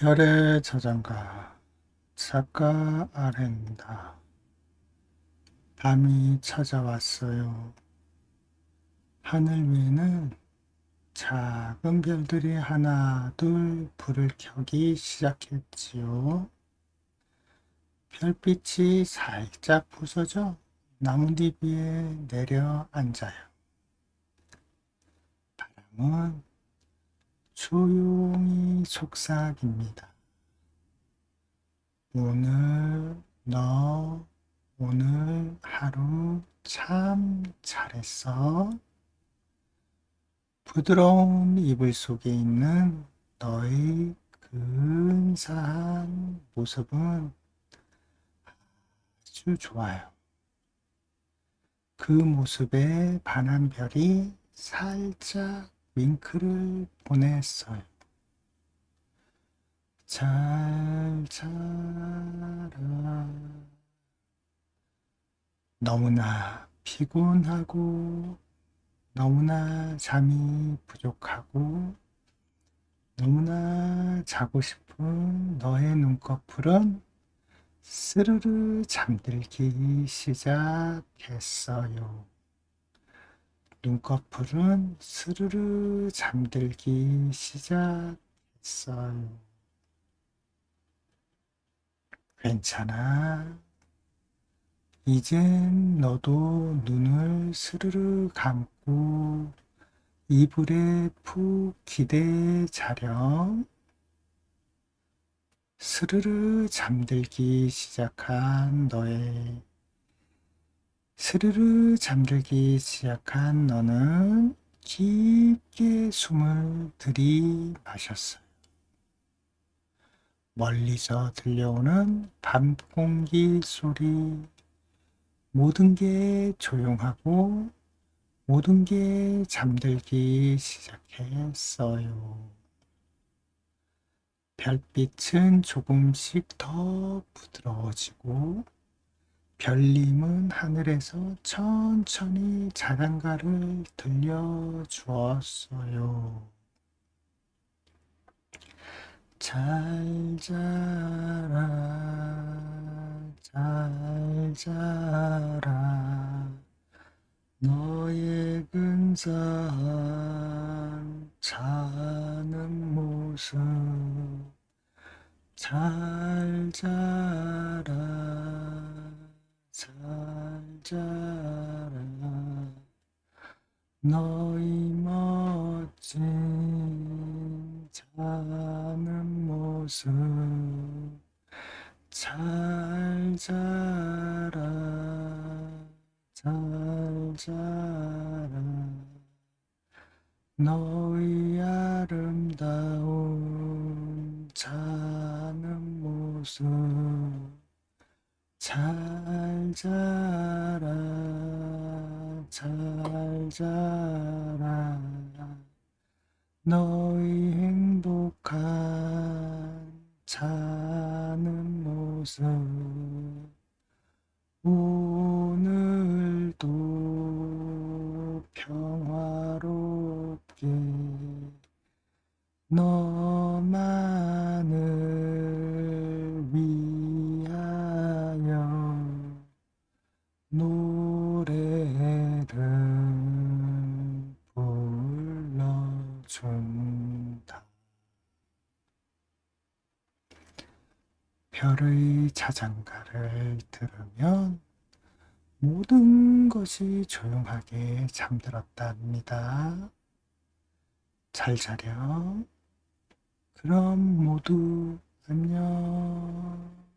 별의 저장가 작가 아렌다 밤이 찾아왔어요. 하늘 위에는 작은 별들이 하나 둘 불을 켜기 시작했지요. 별빛이 살짝 부서져 나뭇잎 위에 내려앉아요. 바람은 조용히 속삭입니다. 오늘 너 오늘 하루 참 잘했어. 부드러운 이불 속에 있는 너의 근사한 모습은 아주 좋아요. 그 모습에 반한 별이 살짝 윙크를 보냈어요. 잘 자라. 너무나 피곤하고 너무나 잠이 부족하고 너무나 자고 싶은 너의 눈꺼풀은 스르르 잠들기 시작했어요. 눈꺼풀은 스르르 잠들기 시작했어요. 괜찮아. 이젠 너도 눈을 스르르 감고 이불에 푹 기대 자렴. 스르르 잠들기 시작한 너의 스르르 잠들기 시작한 너는 깊게 숨을 들이마셨어요. 멀리서 들려오는 밤 공기 소리, 모든 게 조용하고 모든 게 잠들기 시작했어요. 별빛은 조금씩 더 부드러워지고 별님은 하늘에서 천천히 자장가를 들려주었어요. 잘 자라, 잘 자라, 너의 근사한 자는 모습, 잘 자라, 잘 자라, 너희 멋진 자는 모습, 잘 자라, 잘 자라, 너희 아름다운 자는 모습, 잘 자라, 잘 자라, 너희 행복한 자는 모습, 오늘도 평화롭게 너만을 별의 자장가를 들으면 모든 것이 조용하게 잠들었답니다. 잘 자렴. 그럼 모두 안녕.